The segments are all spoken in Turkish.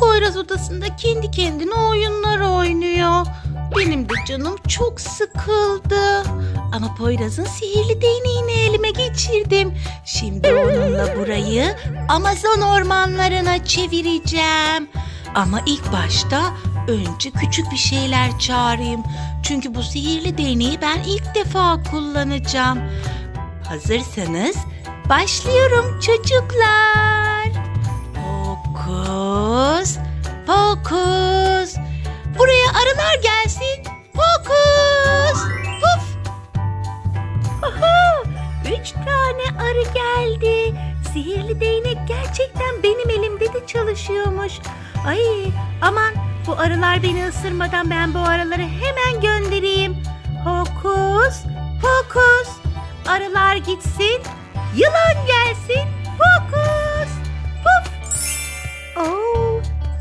Poyraz odasında kendi kendine oyunlar oynuyor. Benim de canım çok sıkıldı. Ama Poyraz'ın sihirli değneğini elime geçirdim. Şimdi onunla burayı Amazon ormanlarına çevireceğim. Ama ilk başta önce küçük bir şeyler çağırayım. Çünkü bu sihirli değneği ben ilk defa kullanacağım. Hazırsanız başlıyorum çocuklar. Fokus, fokus. Buraya arılar gelsin. Fokus, puf. Aha, üç tane arı geldi. Sihirli değnek gerçekten benim elimde de çalışıyormuş. Ay aman bu arılar beni ısırmadan ben bu arıları hemen göndereyim. Fokus, fokus. Arılar gitsin, yılan gelsin. Fokus,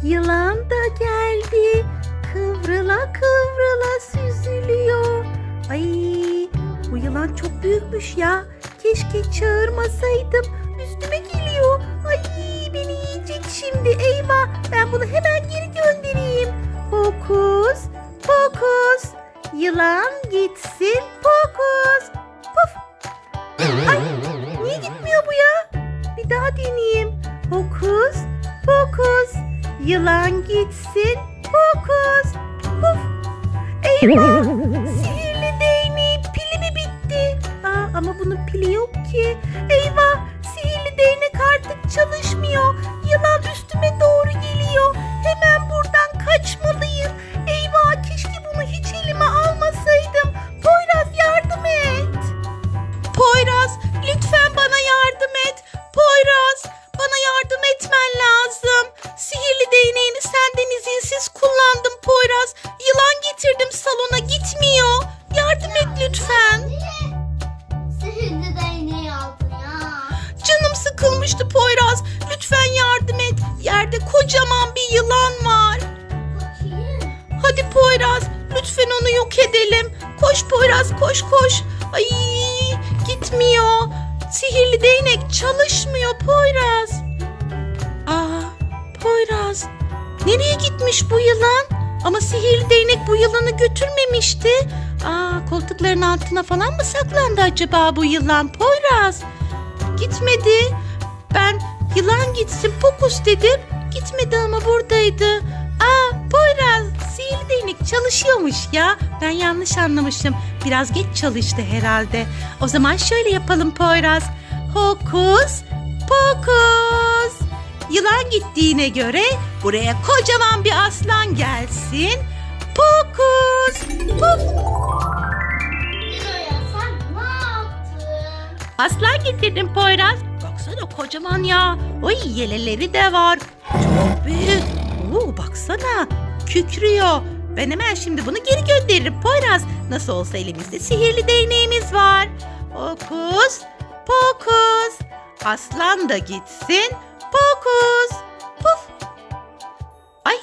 yılan da geldi. Kıvrıla kıvrıla süzülüyor. Ay, bu yılan çok büyükmüş ya. Keşke çağırmasaydım. Üstüme geliyor. Ay, beni yiyecek şimdi. Eyvah, ben bunu hemen geri göndereyim. Fokus, fokus. Yılan gitsin. Fokus. Puf. Ay, niye gitmiyor bu ya? Bir daha deneyeyim. Fokus, fokus. Yılan gitsin. Fokus. Puf. Eyvah! Sihirli değneğin pili mi bitti? Aa, ama bunun pili yok ki. Eyvah! Sihirli değnek artık çalışmıyor. Poyraz. Lütfen yardım et. Yerde kocaman bir yılan var. Hadi Poyraz lütfen onu yok edelim. Koş Poyraz koş koş. Ay gitmiyor. Sihirli değnek çalışmıyor Poyraz. Aa Poyraz nereye gitmiş bu yılan? Ama sihirli değnek bu yılanı götürmemişti. Aa koltukların altına falan mı saklandı acaba bu yılan Poyraz? Gitmedi. Ben yılan gitsin pokus dedim. Gitmedi ama buradaydı. Aa Poyraz sihirli değnek çalışıyormuş ya. Ben yanlış anlamışım. Biraz geç çalıştı herhalde. O zaman şöyle yapalım Poyraz. Hokus pokus. Yılan gittiğine göre buraya kocaman bir aslan gelsin. Pokus puf. Aslan getirdim Poyraz. Baksana kocaman ya. Oy yeleleri de var. Çok büyük. Oo, baksana kükrüyor. Ben hemen şimdi bunu geri gönderirim Poyraz. Nasıl olsa elimizde sihirli değneğimiz var. Fokus, pokus. Aslan da gitsin. Pokus, puf. Ay,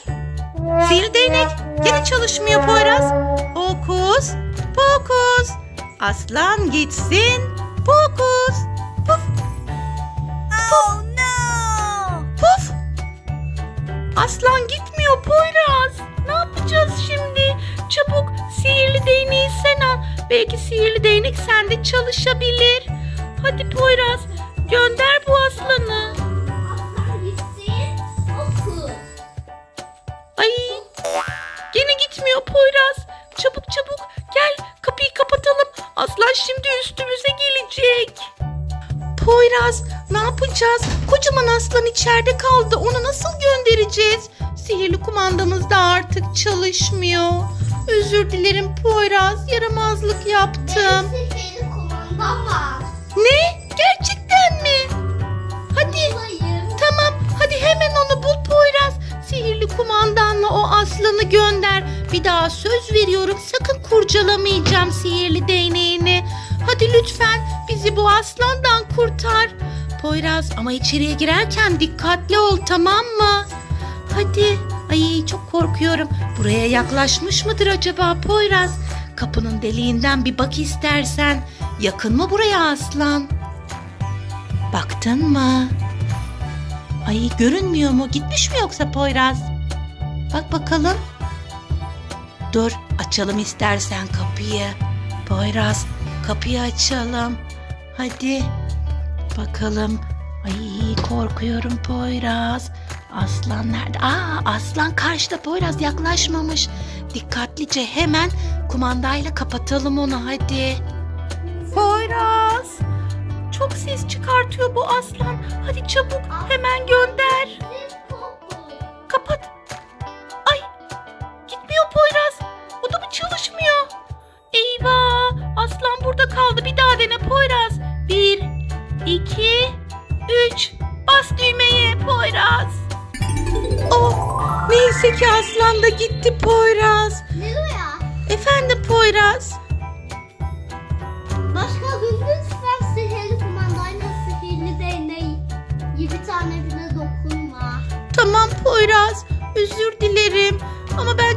sihirli değnek geri çalışmıyor Poyraz. Fokus, pokus. Aslan gitsin. Pokus, Aslan gitmiyor Poyraz. Ne yapacağız şimdi? Çabuk sihirli değneği sen al. Belki sihirli değnek sende çalışabilir. Hadi Poyraz gönder bu aslanı. Atlar gitsin. Oku. Ay gene gitmiyor Poyraz. Çabuk çabuk gel kapıyı kapatalım. Aslan şimdi üstümüze gelecek. Poyraz ne yapacağız? Kocaman aslan içeride kaldı. Onu nasıl göndereceğiz? Sihirli kumandamız da artık çalışmıyor. Özür dilerim Poyraz. Yaramazlık yaptım. Benim sihirli kumandam var. Ne? Gerçekten mi? Hadi. Bulayım. Tamam hadi hemen onu bul Poyraz. Sihirli kumandanla o aslanı gönder. Bir daha söz veriyorum sakın kurcalamayacağım sihirli değneğini. Hadi lütfen bizi bu aslandan kurtar. Poyraz ama içeriye girerken dikkatli ol tamam mı? Hadi. Ay çok korkuyorum. Buraya yaklaşmış mıdır acaba Poyraz? Kapının deliğinden bir bak istersen. Yakın mı buraya aslan? Baktın mı? Ay görünmüyor mu? Gitmiş mi yoksa Poyraz? Bak bakalım. Dur açalım istersen kapıyı. Poyraz kapıyı açalım. Hadi. Bakalım. Ay korkuyorum Poyraz. Aslan nerede? Aa aslan karşıda Poyraz yaklaşmamış. Dikkatlice hemen kumandayla kapatalım onu hadi. Poyraz. Çok ses çıkartıyor bu aslan. Hadi çabuk hemen gönder. Kapat. Ay gitmiyor Poyraz. Bu da mı çalışmıyor? Eyvah aslan burada kaldı. Bir daha dene Poyraz. Bir, iki, üç. Bas düğmeye Poyraz. Oh neyse ki aslan da gitti Poyraz. Nilo'ya. Efendim Poyraz. Başka gün lütfen sihirli kumandayla sihirli değneği bir tanesine dokunma. Tamam Poyraz, özür dilerim.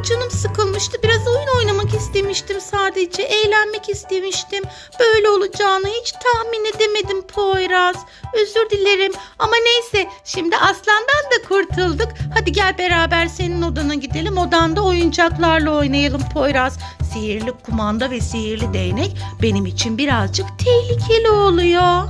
Canım sıkılmıştı. Biraz oyun oynamak istemiştim sadece. Eğlenmek istemiştim. Böyle olacağını hiç tahmin edemedim Poyraz. Özür dilerim. Ama neyse, şimdi aslandan da kurtulduk. Hadi gel beraber senin odana gidelim. Odanda oyuncaklarla oynayalım Poyraz. Sihirli kumanda ve sihirli değnek benim için birazcık tehlikeli oluyor.